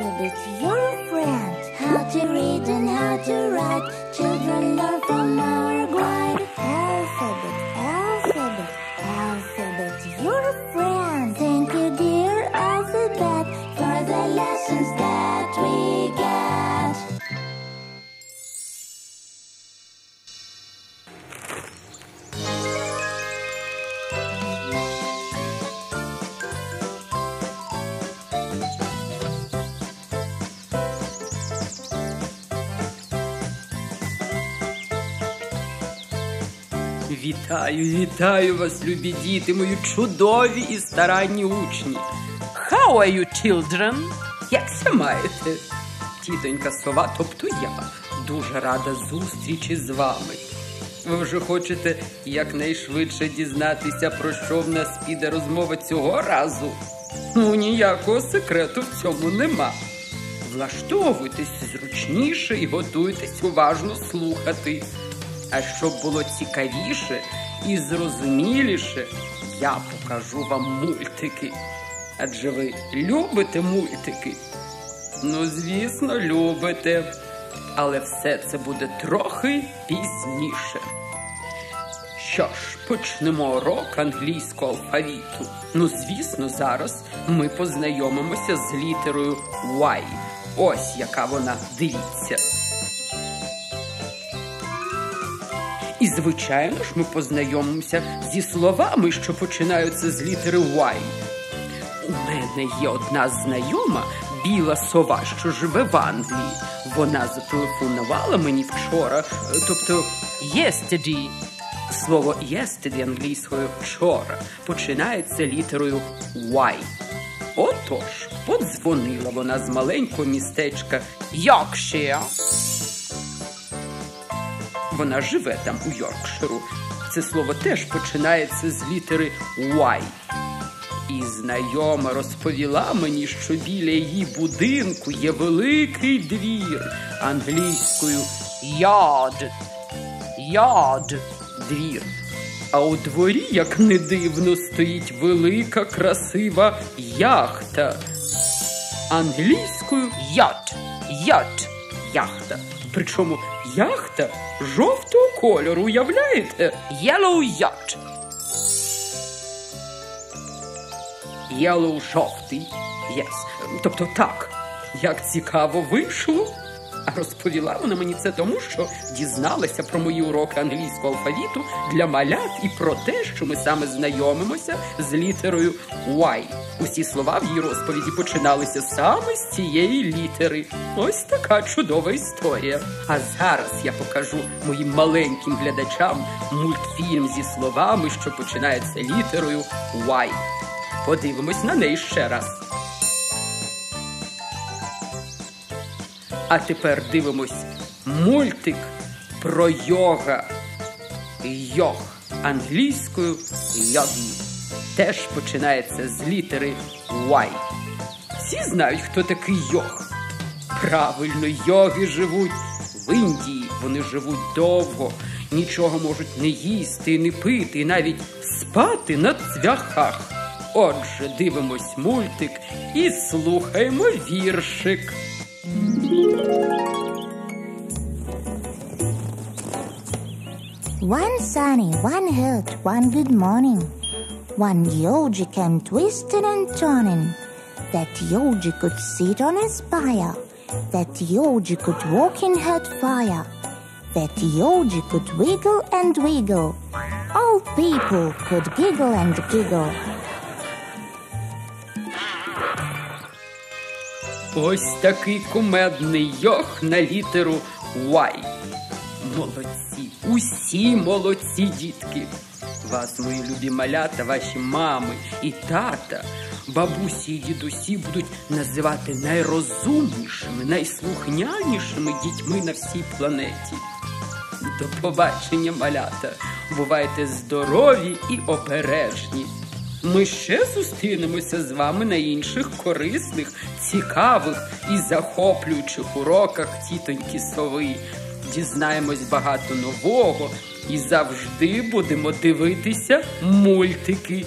alphabet your friend. How to read and how to write. Children learn from our Вітаю, вітаю вас, любі діти, мої чудові і старанні учні. How are you, children? Як це маєте? Тітонька сова, тобто я, дуже рада зустрічі з вами. Ви вже хочете якнайшвидше дізнатися, про що в нас піде розмова цього разу? Ну, ніякого секрету в цьому нема. Влаштовуйтесь зручніше і готуйтесь уважно слухати. А щоб було цікавіше і зрозуміліше, я покажу вам мультики. Адже ви любите мультики? Ну, звісно, любите. Але все це буде трохи пізніше. Що ж, почнемо урок англійського алфавіту. Ну, звісно, зараз ми познайомимося з літерою Y. Ось яка вона, дивіться. І, звичайно ж, ми познайомимося зі словами, що починаються з літери Y. У мене є одна знайома біла сова, що живе в Англії. Вона зателефонувала мені вчора, е, тобто Yesterday. слово yesterday англійською вчора починається літерою Y. Отож, подзвонила вона з маленького містечка Yorkshire. Вона живе там у Йоркширу. Це слово теж починається з літери Y. І знайома розповіла мені, що біля її будинку є великий двір англійською Yard. Yard. двір. А у дворі, як не дивно, стоїть велика красива яхта. Англійською Yacht. Yacht. яхта. Причому яхта жовтого кольору, уявляєте? Yellow yacht. Yellow жовтий. Yes. Тобто так, як цікаво вийшло. А розповіла вона мені це тому, що дізналася про мої уроки англійського алфавіту для малят і про те, що ми саме знайомимося з літерою Y. Усі слова в її розповіді починалися саме з цієї літери. Ось така чудова історія. А зараз я покажу моїм маленьким глядачам мультфільм зі словами, що починається літерою Y. Подивимось на неї ще раз. А тепер дивимось мультик про йога. Йог англійською йогі. Теж починається з літери Y. Всі знають, хто такий йог. Правильно, йоги живуть в Індії. Вони живуть довго, нічого можуть не їсти, не пити, навіть спати на цвяхах. Отже, дивимось мультик і слухаємо віршик. One sunny, one hot, one good morning. One yogi came twisting and turning. That yogi could sit on a spire. That yogi could walk in hot fire. That yogi could wiggle and wiggle. All people could giggle and giggle. Ось такий кумедний йог на літеру Y. Молодці, усі молодці дітки. Вас, мої любі малята, ваші мами і тата, бабусі і дідусі будуть називати найрозумнішими, найслухнянішими дітьми на всій планеті. До побачення, малята. Бувайте здорові і обережні. Ми ще зустрінемося з вами на інших корисних, цікавих і захоплюючих уроках тітоньки сови. Дізнаємось багато нового і завжди будемо дивитися мультики.